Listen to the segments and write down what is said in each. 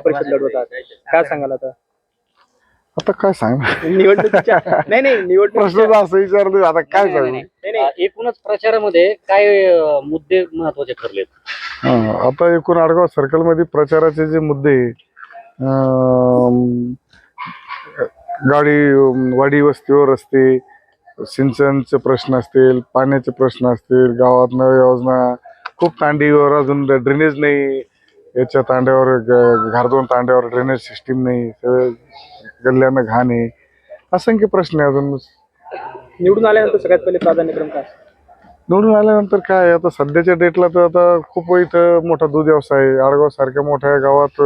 परिषद लढवत आहात काय सांगाल आता? आता काय सांग? निवडणुकीच्या नाही नाही प्रश्न असं विचारतो आता काय नाही, सांगू? नाही, नाही, नाही. अं, एकूणच प्रचारामध्ये काय अं, मुद्दे महत्त्वाचे ठरलेत? हा, आता एकूण आडगाव सर्कलमध्ये प्रचाराचे जे मुद्दे अं, गाडी अं, वाडी वस्तीवर रस्ते सिंचनचे प्रश्न असतील पाण्याचे प्रश्न असतील गावात नव्या योजना खूप तांडीवर अजून ड्रेनेज नाही. याच्या तांड्यावर घारदोन तांड्यावर ड्रेनेज सिस्टीम नाही सगळं गल्ल्यानं घाण आहे. असंख्य प्रश्न आहे अजून. निवडून आल्यानंतर सगळ्यात पहिले प्राधान्यक्रम काय? निवडून आल्यानंतर काय आता सध्याच्या डेटला तर आता खूप इथं मोठा दूध व्यवसाय आहे. आडगाव सारख्या मोठ्या गावात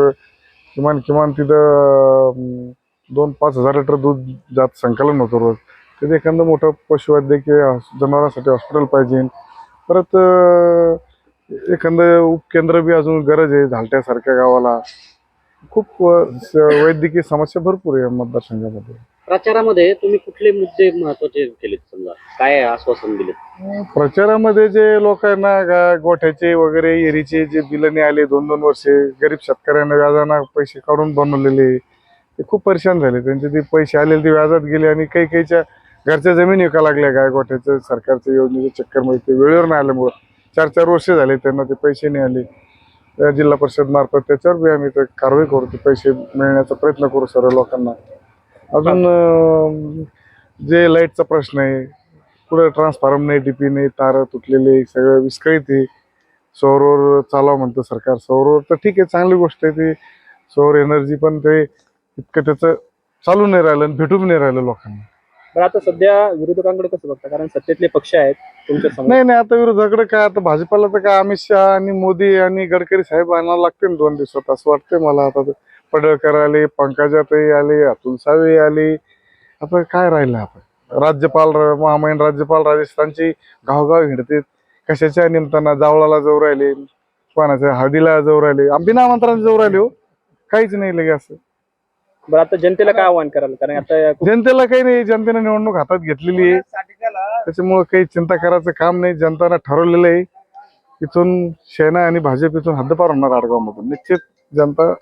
किमान किमान तिथं दोन पाच हजार लिटर दूध जात संकलन होतं रोज. तिथे एखादं मोठं पशुवैद्यकीय जनावरांसाठी हॉस्पिटल पाहिजे. परत एखादं उपकेंद्र बी अजून गरज आहे झालट्यासारख्या गावाला. खूप वैद्यकीय समस्या भरपूर आहे मतदारसंघामध्ये. प्रचारामध्ये तुम्ही कुठले मुद्दे महत्त्वाचे केलेत समजा? काय आश्वासन दिले प्रचारामध्ये जे लोकांना गोठ्याचे वगैरे एरीचे जे बिलने आले दोन दोन वर्षे गरीब शेतकऱ्यांना व्याजाना पैसे काढून बनवलेले ते खूप परेशान झाले. त्यांचे ते पैसे आलेले ते व्याजात गेले आणि काही काहीच्या घरच्या जमीन विका लागल्या. गाय गोठ्याच्या सरकारच्या योजनेच्या चक्करमध्ये ते वेळेवर नाही आल्यामुळं. चार चार वर्ष झाले त्यांना ते पैसे नाही आले. त्या जिल्हा परिषद मार्फत त्याच्यावर बी आम्ही ते कारवाई करू ते पैसे मिळण्याचा प्रयत्न करू सर्व लोकांना. अजून जे लाईटचा प्रश्न आहे पुढे ट्रान्सफॉर्म नाही डीपी नाही तार तुटलेले सगळं विस्कळीत आहे. सौरवर चालावं म्हणतं सरकार सौरवर तर ठीक आहे चांगली गोष्ट आहे ती. सौर एनर्जी पण ते इतकं त्याचं चालू नाही राहिलं आणि भेटून नाही राहिलं लोकांना. बरं आता सध्या विरोधकांकडे कसं बघता? कारण सत्तेतले पक्ष आहेत तुमच्यासमोर. नाही नाही आता विरोधाकडे काय? आता भाजपाला तर काय अमित शहा आणि मोदी आणि गडकरी साहेब आणायला लागते दोन दिवसात असं वाटतंय मला आता. ते. पडळकर आले पंकजाताई आले अतुल सावे आले. आता काय राहिलं आता राज्यपाल र- महामहिन राज्यपाल राजस्थानची गावगाव हिंडतेत कशाच्या निमताना जावळाला जाऊ राहिले? कोणाच्या हळदीला जाऊ राहिले? आम्ही आमंत्रणाने जाऊ राहिले हो. काहीच नाही लगे असं. बरं आता जनतेला काय आव्हान कराल? कारण आता जनतेला काही नाही जनतेने निवडणूक हातात घेतलेली आहे. त्याच्यामुळे काही चिंता करायचं काम नाही. जनतानं ठरवलेलं आहे इथून सेना आणि भाजप इथून हद्दपार होणार आडगावमधून निश्चित जनता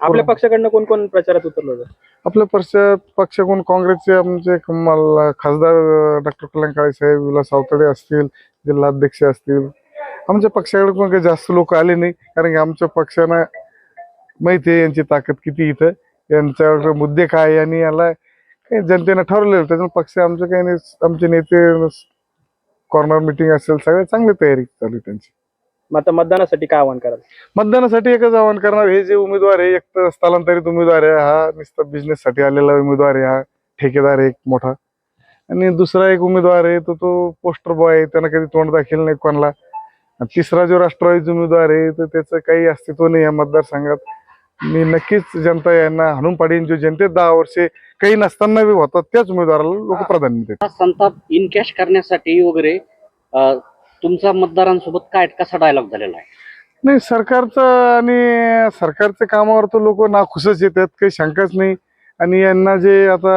आपल्या पक्षाकडनं कोण कोण प्रचारात उतरलं होतं? आपल्या पक्ष पक्ष कोण काँग्रेसचे आमचे कमाल खासदार डॉक्टर कल्याण काळे साहेब विलास सावतडे असतील जिल्हाध्यक्ष असतील. आमच्या पक्षाकडे कोण काही जास्त लोक आले नाही. कारण की आमच्या पक्षानं माहिती आहे यांची ताकद किती इथं. यांच्याकडे मुद्दे काय आणि याला काही जनतेनं ठरवलेलं त्याच्यामुळे पक्ष आमचं काही नाही. आमचे नेते कॉर्नर मिटिंग असेल सगळे चांगली तयारी चालू आहे त्यांची. मग आता मतदानासाठी काय आव्हान कराल? मतदानासाठी एकच आवाहन करणार हे जे उमेदवार आहे एक तर स्थलांतरित उमेदवार आहे हा नुसता बिझनेस साठी आलेला उमेदवार आहे हा ठेकेदार आहे एक मोठा. आणि दुसरा एक उमेदवार आहे तो तो पोस्टर बॉय आहे त्यानं कधी तोंड दाखल नाही कोणाला. आणि तिसरा जो राष्ट्रवादीचा उमेदवार आहे तर त्याचं काही अस्तित्व नाही या मतदारसंघात. मी नक्कीच जनता यांना हाणून पाडीन. जो जनतेत दहा वर्षे काही नसताना बी होतात त्याच उमेदवाराला लोक प्राधान्य देतात. हा संताप इन कॅश करण्यासाठी वगैरे अं, तुमचा मतदारांसोबत काय कसा डायलॉग झालेला आहे? नाही सरकारचं आणि सरकारच्या कामावर तर लोक नाखुशच येतात काही शंकाच नाही. आणि यांना जे आता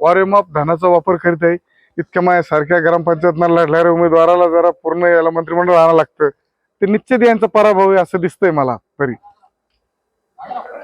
वारेमाप धनाचा वापर करीत आहे इतक्या माझ्या सारख्या ग्रामपंचायतना लढणाऱ्या उमेदवाराला जरा पूर्ण याला मंत्रिमंडळ आणावं लागतं. ते निश्चित यांचा पराभव आहे असं दिसतंय मला तरी. I don't know.